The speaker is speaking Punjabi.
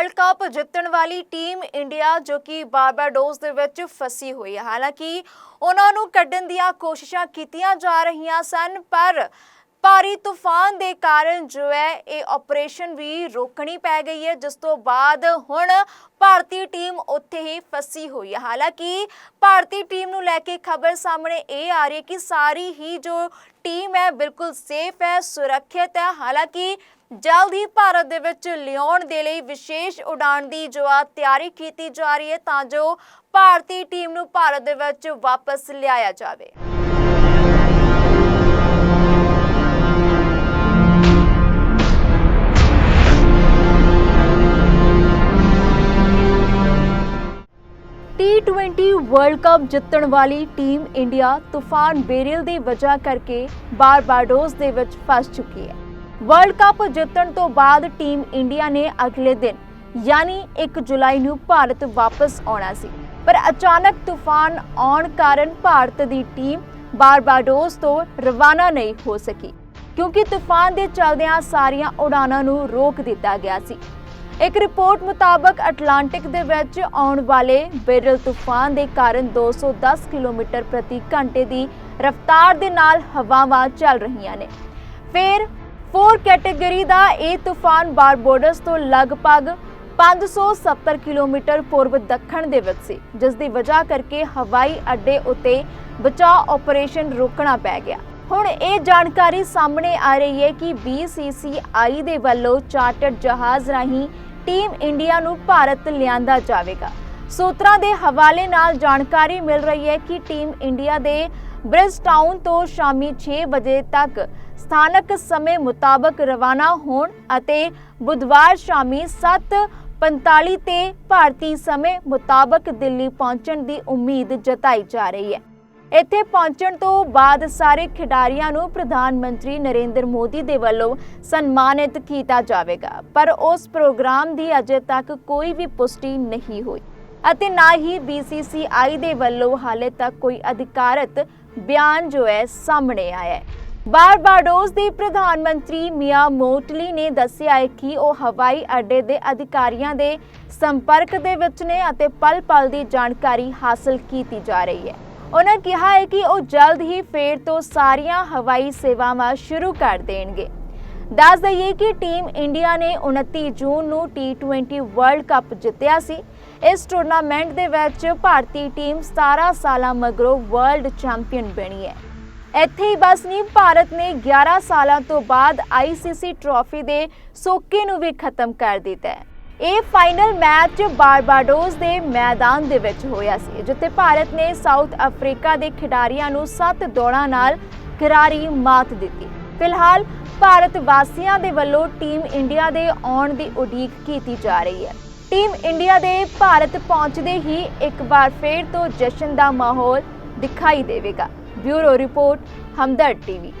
ਵਰਲਡ ਕੱਪ ਜਿੱਤਣ ਵਾਲੀ ਟੀਮ ਇੰਡੀਆ ਜੋ ਕਿ ਬਾਰਬਾਡੋਸ ਦੇ ਵਿੱਚ ਫਸੀ ਹੋਈ ਹੈ। ਹਾਲਾਂਕਿ ਉਹਨਾਂ ਨੂੰ ਕੱਢਣ ਦੀਆਂ ਕੋਸ਼ਿਸ਼ਾਂ ਕੀਤੀਆਂ ਜਾ ਰਹੀਆਂ ਸਨ, ਪਰ ਭਾਰੀ ਤੂਫਾਨ ਦੇ ਕਾਰਨ ਜੋ ਹੈ, ਇਹ ਆਪਰੇਸ਼ਨ ਵੀ ਰੋਕਣੀ ਪੈ ਗਈ ਹੈ। ਜਿਸ ਤੋਂ ਬਾਅਦ ਹੁਣ ਭਾਰਤੀ ਟੀਮ ਉੱਥੇ ਹੀ ਫਸੀ ਹੋਈ ਹੈ। ਹਾਲਾਂਕਿ ਭਾਰਤੀ ਟੀਮ ਨੂੰ ਲੈ ਕੇ ਖਬਰ ਸਾਹਮਣੇ ਇਹ ਆ ਰਹੀ ਹੈ ਕਿ ਸਾਰੀ ਹੀ ਜੋ ਟੀਮ ਹੈ, ਬਿਲਕੁਲ ਸੇਫ ਹੈ, ਸੁਰੱਖਿਅਤ ਹੈ। ਹਾਲਾਂਕਿ ਜਲਦ ਹੀ ਭਾਰਤ ਦੇ ਵਿੱਚ ਲਿਆਉਣ ਦੇ ਲਈ ਵਿਸ਼ੇਸ਼ ਉਡਾਨ ਦੀ ਜੋ ਆ ਤਿਆਰੀ ਕੀਤੀ ਜਾ ਰਹੀ ਹੈ, ਤਾਂ ਜੋ ਭਾਰਤੀ ਟੀਮ ਨੂੰ ਭਾਰਤ ਦੇ ਵਿੱਚ ਵਾਪਸ ਲਿਆਇਆ ਜਾਵੇ। T20 ਵਰਲਡ ਕੱਪ ਜਿੱਤਣ ਵਾਲੀ ਟੀਮ ਇੰਡੀਆ ਤੂਫਾਨ ਬੇਰਿਲ ਦੀ ਵਜ੍ਹਾ ਕਰਕੇ ਬਾਰਬਾਡੋਸ ਦੇ ਵਿੱਚ ਫਸ ਚੁੱਕੀ ਹੈ। ਵਰਲਡ ਕੱਪ ਜਿੱਤਣ ਤੋਂ ਬਾਅਦ ਟੀਮ ਇੰਡੀਆ ਨੇ ਅਗਲੇ ਦਿਨ, ਯਾਨੀ 1 ਜੁਲਾਈ ਨੂੰ ਭਾਰਤ ਵਾਪਸ ਆਉਣਾ ਸੀ। ਪਰ ਅਚਾਨਕ ਤੂਫਾਨ ਆਉਣ ਕਾਰਨ ਭਾਰਤ ਦੀ ਟੀਮ ਬਾਰਬਾਡੋਸ ਤੋਂ ਰਵਾਨਾ ਨਹੀਂ ਹੋ ਸਕੀ, ਕਿਉਂਕਿ ਤੂਫਾਨ ਦੇ ਚੱਲਦਿਆਂ ਸਾਰੀਆਂ ਉਡਾਨਾਂ ਨੂੰ ਰੋਕ ਦਿੱਤਾ ਗਿਆ ਸੀ। ਇੱਕ ਰਿਪੋਰਟ ਮੁਤਾਬਕ ਅਟਲਾਂਟਿਕ ਦੇ ਵਿੱਚ ਆਉਣ ਵਾਲੇ ਬੇਰਲ ਤੂਫਾਨ ਦੇ ਕਾਰਨ 210 ਕਿਲੋਮੀਟਰ ਪ੍ਰਤੀ ਘੰਟੇ ਦੀ ਰਫ਼ਤਾਰ ਦੇ ਨਾਲ ਹਵਾਵਾਂ ਚੱਲ ਰਹੀਆਂ ਨੇ। ਫਿਰ 4 ਕੈਟਾਗਰੀ ਦਾ ਇਹ ਤੂਫਾਨ ਬਾਰਬੋਡਸ ਤੋਂ ਲਗਭਗ 570 ਕਿਲੋਮੀਟਰ ਪੂਰਬ ਦੱਖਣ ਦੇ ਵਿੱਚ ਸੀ, ਜਿਸ ਦੀ ਵਜ੍ਹਾ ਕਰਕੇ ਹਵਾਈ ਅੱਡੇ ਉੱਤੇ ਬਚਾਅ ਆਪਰੇਸ਼ਨ ਰੋਕਣਾ ਪੈ ਗਿਆ। ਹੁਣ ਇਹ ਜਾਣਕਾਰੀ ਸਾਹਮਣੇ ਆ ਰਹੀ ਹੈ ਕਿ BCCI ਦੇ ਵੱਲੋਂ ਚਾਰਟਰਡ ਜਹਾਜ਼ ਰਾਹੀਂ ਟੀਮ ਇੰਡੀਆ ਨੂੰ ਭਾਰਤ ਲਿਆਂਦਾ ਜਾਵੇਗਾ। ਸੂਤਰਾਂ ਦੇ ਹਵਾਲੇ ਨਾਲ ਜਾਣਕਾਰੀ ਮਿਲ ਰਹੀ ਹੈ ਕਿ ਟੀਮ ਇੰਡੀਆ ਦੇ ਬ੍ਰਿਜਟਾਊਨ ਤੋਂ ਸ਼ਾਮੀ 6 ਵਜੇ ਤੱਕ ਸਥਾਨਕ ਸਮੇਂ ਮੁਤਾਬਕ ਰਵਾਨਾ ਹੋਣ ਅਤੇ ਬੁੱਧਵਾਰ ਸ਼ਾਮੀ 7:45 ਤੇ ਭਾਰਤੀ ਸਮੇਂ ਮੁਤਾਬਕ ਦਿੱਲੀ ਪਹੁੰਚਣ ਦੀ ਉਮੀਦ ਜਤਾਈ ਜਾ ਰਹੀ ਹੈ। ਇੱਥੇ ਪਹੁੰਚਣ ਤੋਂ ਬਾਅਦ ਸਾਰੇ ਖਿਡਾਰੀਆਂ ਨੂੰ ਪ੍ਰਧਾਨ ਮੰਤਰੀ ਨਰਿੰਦਰ ਮੋਦੀ ਦੇ ਵੱਲੋਂ ਸਨਮਾਨਿਤ ਕੀਤਾ ਜਾਵੇਗਾ। ਪਰ ਉਸ ਪ੍ਰੋਗਰਾਮ ਦੀ ਅਜੇ ਤੱਕ ਕੋਈ ਵੀ ਪੁਸ਼ਟੀ ਨਹੀਂ ਹੋਈ ਅਤੇ ਨਾ ਹੀ BCCI ਦੇ ਵੱਲੋਂ ਹਾਲੇ ਤੱਕ ਕੋਈ ਅਧਿਕਾਰਤ ਬਿਆਨ ਜੋ ਹੈ ਸਾਹਮਣੇ ਆਇਆ ਹੈ। ਬਾਰਬਾਡੋਸ ਦੀ ਪ੍ਰਧਾਨ ਮੰਤਰੀ ਮੀਆ ਮੋਟਲੀ ਨੇ ਦੱਸਿਆ ਹੈ ਕਿ ਉਹ ਹਵਾਈ ਅੱਡੇ ਦੇ ਅਧਿਕਾਰੀਆਂ ਦੇ ਸੰਪਰਕ ਦੇ ਵਿੱਚ ਨੇ ਅਤੇ ਪਲ-ਪਲ ਦੀ ਜਾਣਕਾਰੀ ਹਾਸਲ ਕੀਤੀ ਜਾ ਰਹੀ ਹੈ। ਉਹਨਾਂ ਕਿਹਾ ਹੈ ਕਿ ਉਹ ਜਲਦ ਹੀ ਫੇਰ ਤੋਂ ਸਾਰੀਆਂ ਹਵਾਈ ਸੇਵਾਵਾਂ ਸ਼ੁਰੂ ਕਰ ਦੇਣਗੇ। ਦੱਸ ਦਈਏ ਕਿ ਟੀਮ ਇੰਡੀਆ ਨੇ 29 ਜੂਨ ਨੂੰ T20 ਵਰਲਡ ਕੱਪ ਜਿੱਤਿਆ ਸੀ। ਇਸ ਟੂਰਨਾਮੈਂਟ ਦੇ ਵਿੱਚ ਭਾਰਤੀ ਟੀਮ 17 ਸਾਲਾਂ ਮਗਰੋਂ ਵਰਲਡ ਚੈਂਪੀਅਨ ਬਣੀ ਹੈ। ਇੱਥੇ ਹੀ ਬਸ ਨਹੀਂ, ਭਾਰਤ ਨੇ 11 ਸਾਲਾਂ ਤੋਂ ਬਾਅਦ ICC ਟਰਾਫੀ ਦੇ ਸੋਕੇ ਨੂੰ ਵੀ ਖਤਮ ਕਰ ਦਿੱਤਾ ਹੈ। ਇਹ ਫਾਈਨਲ ਮੈਚ ਬਾਰਬਾਡੋਸ ਦੇ ਮੈਦਾਨ ਦੇ ਵਿੱਚ ਹੋਇਆ ਸੀ, ਜਿੱਥੇ ਭਾਰਤ ਨੇ ਸਾਊਥ ਅਫਰੀਕਾ ਦੇ ਖਿਡਾਰੀਆਂ ਨੂੰ 7 ਦੌੜਾਂ ਨਾਲ ਕਰਾਰੀ ਮਾਤ ਦਿੱਤੀ। ਫਿਲਹਾਲ ਭਾਰਤ ਵਾਸੀਆਂ ਦੇ ਵੱਲੋਂ ਟੀਮ ਇੰਡੀਆ ਦੇ ਆਉਣ ਦੀ ਉਡੀਕ ਕੀਤੀ ਜਾ ਰਹੀ ਹੈ। ਟੀਮ ਇੰਡੀਆ ਦੇ ਭਾਰਤ ਪਹੁੰਚਦੇ ਹੀ ਇੱਕ ਵਾਰ ਫੇਰ ਤੋਂ ਜਸ਼ਨ ਦਾ ਮਾਹੌਲ ਦਿਖਾਈ ਦੇਵੇਗਾ। Bureau report, Hamdard TV.